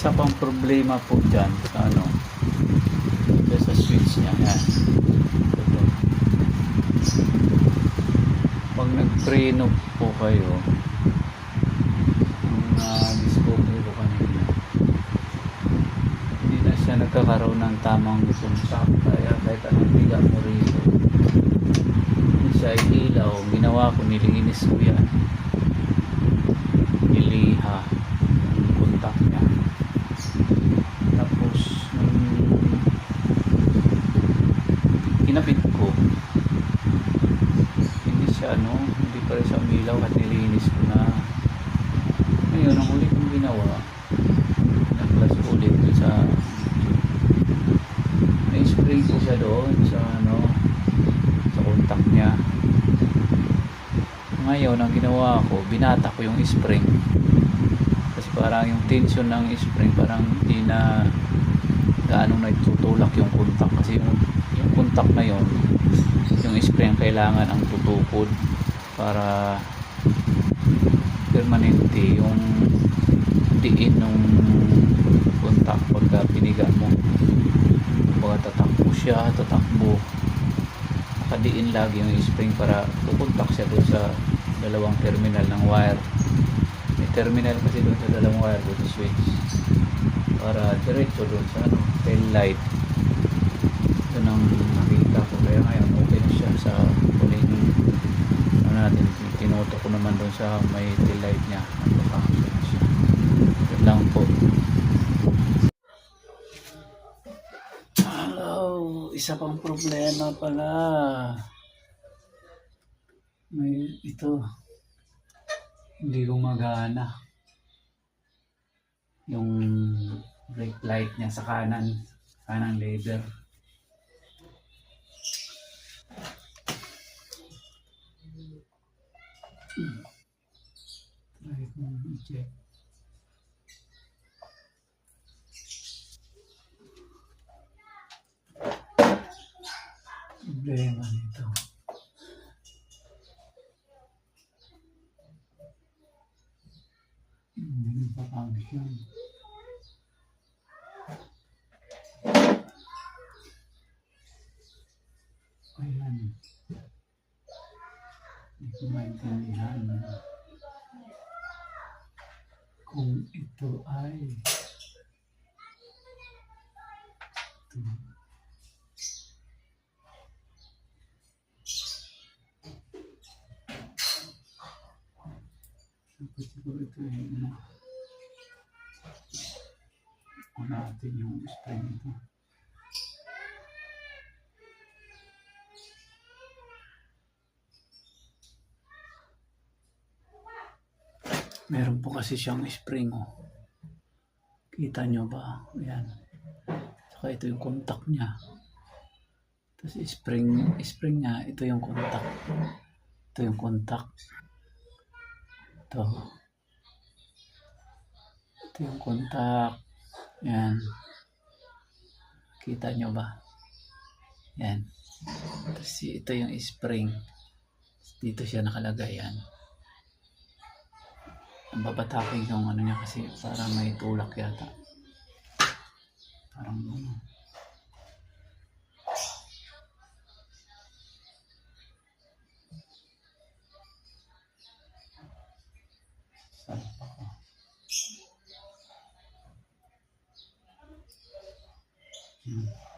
isa pang problema po dyan sa ano sa switch niya yan ito pag nag-preno po kayo ang uh, discovery ko kanina hindi na siya nagkakaroon ng tamang contact kaya kahit anong biga mo rito hindi siya ilaw ginawa ko nilinis ko yan niliha yung contact niya tapos nung kinapit ko. Hindi siya ano hindi pa rin siya umilaw at nilinis ko na. Ngayon ang huli kong ginawa nag-plus ulit sa may spray ko siya doon sa ano sa contact niya. Ngayon ang ginawa ko binata ko yung spring. Kasi parang yung tension ng spring parang hindi na gaano nagtutulak yung contact kasi yung contact na yon yung spring kailangan ang tutukod para permanente yung diin ng contact pagka piniga mo. Baga tatakbo siya tatakbo. Nakadiin lagi yung spring para tukontak siya doon sa dalawang terminal ng wire. May terminal kasi doon sa dalawang wire doon sa switch. Para diretso doon sa ano, tail light. Doon ang kaya ngayon okay siya sa kuling ano natin tinuto ko naman doon sa may light niya siya yun lang po Hello, isa pang problema pala. May ito. Hindi gumagana. Yung brake light niya sa kanan, kanang lever. Try kong i-check. Problema nito. Hindi nagpa-function. Ayan. Hindi ko maintindihan kung ito ay ito. Ay ano. Kung natin yung spring ito. Meron po kasi siyang spring oh. Kita nyo ba? Ayan. Saka ito yung contact niya. Tapos spring, spring niya, ito yung contact. Ito yung contact. Ito. Ito yung contact. Yan. Kita nyo ba? Yan. Tapos ito yung spring. Dito siya nakalagay yan. Ang babatakin yung ano niya kasi parang may tulak yata. Parang ano. Mm-hmm.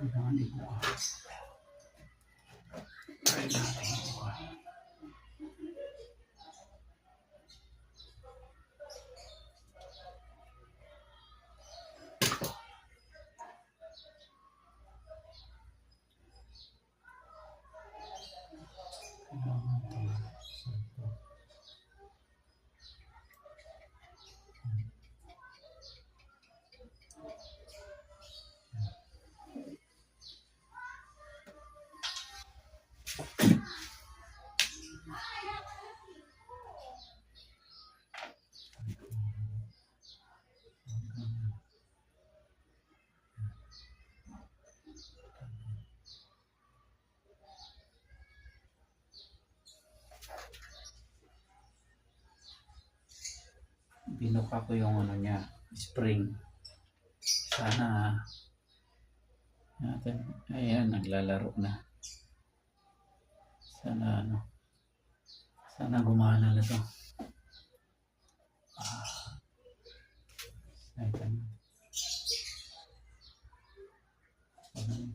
Hmm. Kailangan ibukas. Try natin ibukas. Kailangan ito. Salpa. Pinuka ko yung ano niya, spring. Sana natin, ayan, naglalaro na. Sana ano, sana gumana na to. Ah, ayan. Parang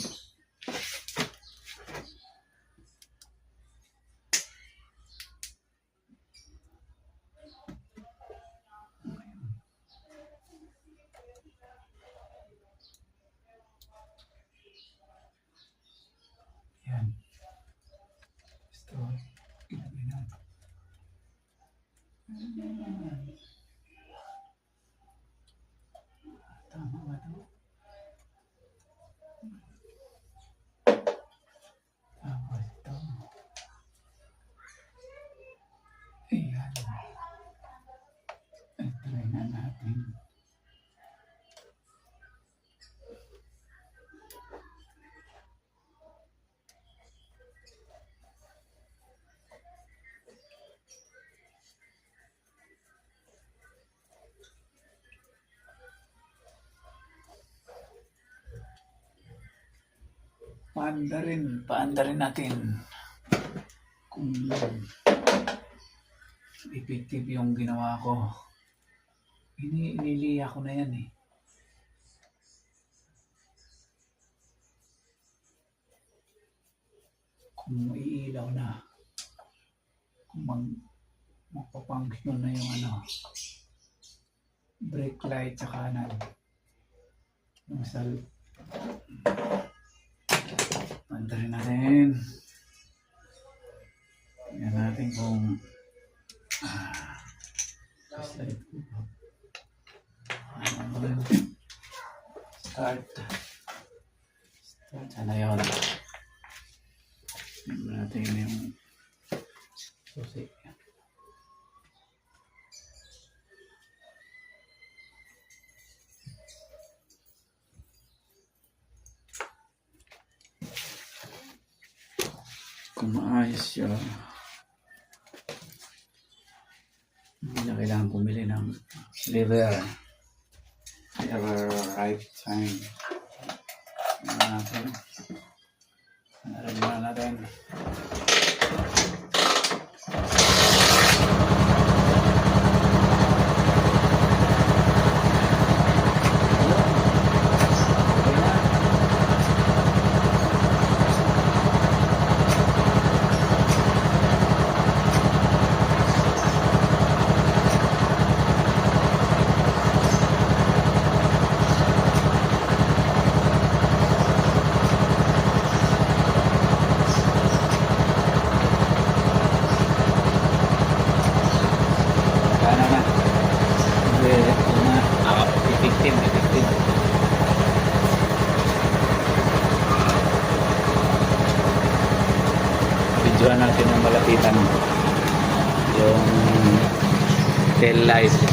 man Paanda rin, paanda rin natin kung effective yung ginawa ko. Ini iniliya ko na yan eh. Kung iilaw na, kung mag, magpapunction na yung ano, brake light sa kanan. Yung sal, Antarin natin. Tingnan natin kung ah, ito. Ano? Start. Start. Sana yun. Tingnan natin yung Kung maayos siya. Hindi na kailangan bumili ng liver. Liver right time. Tingnan natin. Tingnan muna natin. Okay na. Kaya na. Hindi, ito na. Ah, effective, effective. Videoan natin ng malapitan yung tail light.